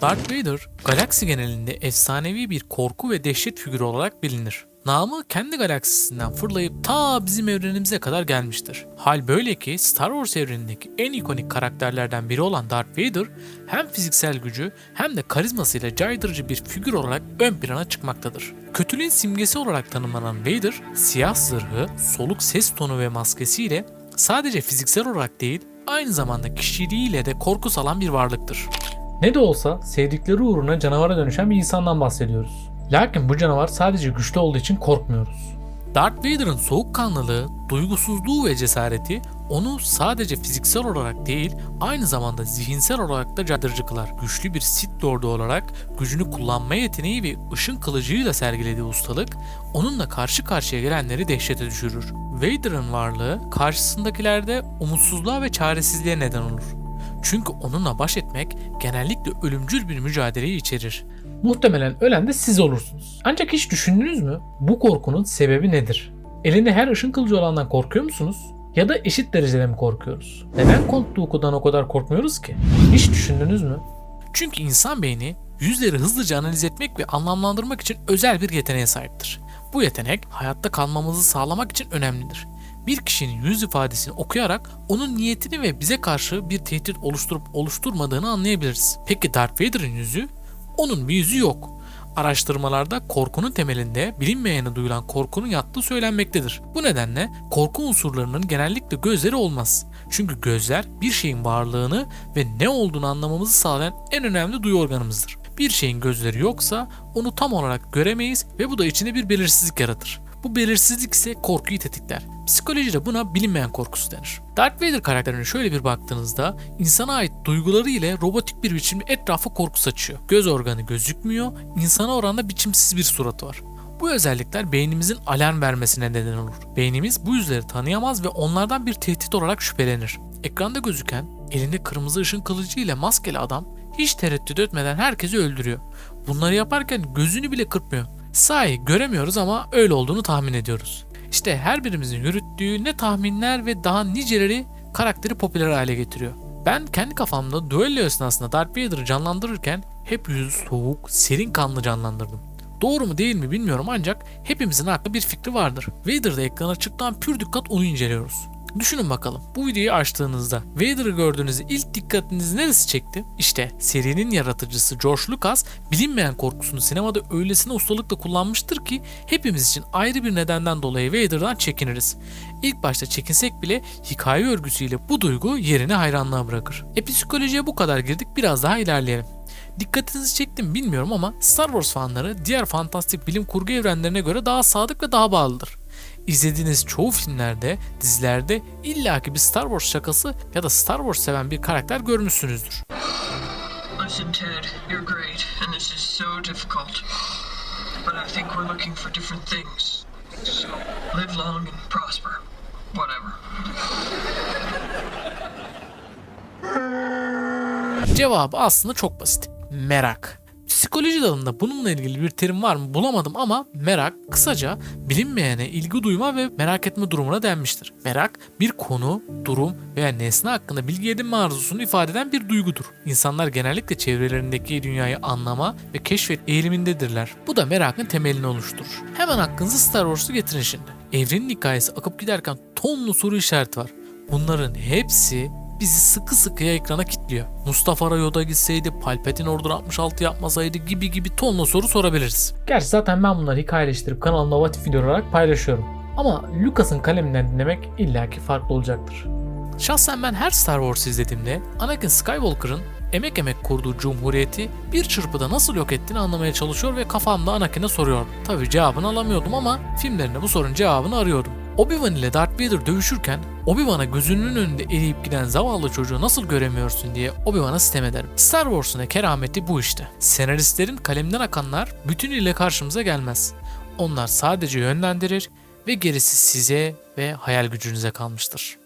Darth Vader, galaksi genelinde efsanevi bir korku ve dehşet figürü olarak bilinir. Namı kendi galaksisinden fırlayıp ta bizim evrenimize kadar gelmiştir. Hal böyle ki Star Wars evrenindeki en ikonik karakterlerden biri olan Darth Vader hem fiziksel gücü hem de karizmasıyla caydırıcı bir figür olarak ön plana çıkmaktadır. Kötülüğün simgesi olarak tanımlanan Vader, siyah zırhı, soluk ses tonu ve maskesiyle sadece fiziksel olarak değil, aynı zamanda kişiliğiyle de korku salan bir varlıktır. Ne de olsa sevdikleri uğruna canavara dönüşen bir insandan bahsediyoruz. Lakin bu canavar sadece güçlü olduğu için korkmuyoruz. Darth Vader'ın soğukkanlılığı, duygusuzluğu ve cesareti onu sadece fiziksel olarak değil, aynı zamanda zihinsel olarak da caydırıcı kılar. Güçlü bir Sith Lord'u olarak gücünü kullanma yeteneği ve ışın kılıcıyla sergilediği ustalık, onunla karşı karşıya gelenleri dehşete düşürür. Vader'ın varlığı karşısındakilerde umutsuzluğa ve çaresizliğe neden olur. Çünkü onunla baş etmek genellikle ölümcül bir mücadeleyi içerir. Muhtemelen ölen de siz olursunuz. Ancak hiç düşündünüz mü? Bu korkunun sebebi nedir? Elinde her ışın kılıcı olandan korkuyor musunuz? Ya da eşit derecede mi korkuyoruz? Neden Count Dooku'dan o kadar korkmuyoruz ki? Hiç düşündünüz mü? Çünkü insan beyni yüzleri hızlıca analiz etmek ve anlamlandırmak için özel bir yeteneğe sahiptir. Bu yetenek hayatta kalmamızı sağlamak için önemlidir. Bir kişinin yüz ifadesini okuyarak onun niyetini ve bize karşı bir tehdit oluşturup oluşturmadığını anlayabiliriz. Peki Darth Vader'ın yüzü? Onun bir yüzü yok. Araştırmalarda korkunun temelinde bilinmeyene duyulan korkunun yattığı söylenmektedir. Bu nedenle korku unsurlarının genellikle gözleri olmaz. Çünkü gözler bir şeyin varlığını ve ne olduğunu anlamamızı sağlayan en önemli duyu organımızdır. Bir şeyin gözleri yoksa onu tam olarak göremeyiz ve bu da içinde bir belirsizlik yaratır. Bu belirsizlik ise korkuyu tetikler. Psikolojide buna bilinmeyen korkusu denir. Darth Vader karakterine şöyle bir baktığınızda insana ait duyguları ile robotik bir biçimde etrafa korku saçıyor. Göz organı gözükmüyor, insana oranda biçimsiz bir suratı var. Bu özellikler beynimizin alarm vermesine neden olur. Beynimiz bu yüzleri tanıyamaz ve onlardan bir tehdit olarak şüphelenir. Ekranda gözüken elinde kırmızı ışın kılıcı ile maskeli adam hiç tereddüt etmeden herkesi öldürüyor. Bunları yaparken gözünü bile kırpmıyor. Sahi göremiyoruz ama öyle olduğunu tahmin ediyoruz. İşte her birimizin yürüttüğü ne tahminler ve daha niceleri karakteri popüler hale getiriyor. Ben kendi kafamda duello esnasında Darth Vader'ı canlandırırken hep yüzü soğuk, serin kanlı canlandırdım. Doğru mu değil mi bilmiyorum ancak hepimizin aklında bir fikri vardır. Vader'da ekrana çıktan pür dikkat onu inceliyoruz. Düşünün bakalım bu videoyu açtığınızda Vader'ı gördüğünüzde ilk dikkatinizi neresi çekti? İşte serinin yaratıcısı George Lucas bilinmeyen korkusunu sinemada öylesine ustalıkla kullanmıştır ki hepimiz için ayrı bir nedenden dolayı Vader'dan çekiniriz. İlk başta çekinsek bile hikaye örgüsüyle bu duygu yerini hayranlığa bırakır. E bu kadar girdik biraz daha ilerleyelim. Dikkatinizi çektim bilmiyorum ama Star Wars fanları diğer fantastik bilim kurgu evrenlerine göre daha sadık ve daha bağlıdır. İzlediğiniz çoğu filmlerde, dizilerde illaki bir Star Wars şakası ya da Star Wars seven bir karakter görmüşsünüzdür. Listen, Ted, you're great, and this is so difficult. But I think we're looking for different things. So, live long and prosper. Whatever. Cevabı aslında çok basit. Merak. Psikoloji dalında bununla ilgili bir terim var mı bulamadım ama merak kısaca bilinmeyene ilgi duyma ve merak etme durumuna denmiştir. Merak bir konu, durum veya nesne hakkında bilgi edinme arzusunu ifade eden bir duygudur. İnsanlar genellikle çevrelerindeki dünyayı anlama ve keşfet eğilimindedirler. Bu da merakın temelini oluşturur. Hemen aklınıza Star Wars'u getirin şimdi. Evrenin hikayesi akıp giderken tonlu soru işareti var. Bunların hepsi bizi sıkı sıkıya ekrana kilitliyor. Mustafa Rayo'da gitseydi, Palpatine Order 66 yapmasaydı gibi gibi tonla soru sorabiliriz. Gerçi zaten ben bunları hikayeleştirip kanalımda Vatif video olarak paylaşıyorum. Ama Lucas'ın kaleminden dinlemek illaki farklı olacaktır. Şahsen ben her Star Wars izlediğimde Anakin Skywalker'ın emek emek kurduğu cumhuriyeti bir çırpıda nasıl yok ettiğini anlamaya çalışıyor ve kafamda Anakin'e soruyordum. Tabi cevabını alamıyordum ama filmlerinde bu sorunun cevabını arıyordum. Obi-Wan ile Darth Vader dövüşürken Obi-Wan'a gözünün önünde eriyip giden zavallı çocuğu nasıl göremiyorsun diye Obi-Wan'a sitem ederim. Star Wars'un kerameti bu işte. Senaristlerin kalemden akanlar bütünüyle karşımıza gelmez. Onlar sadece yönlendirir ve gerisi size ve hayal gücünüze kalmıştır.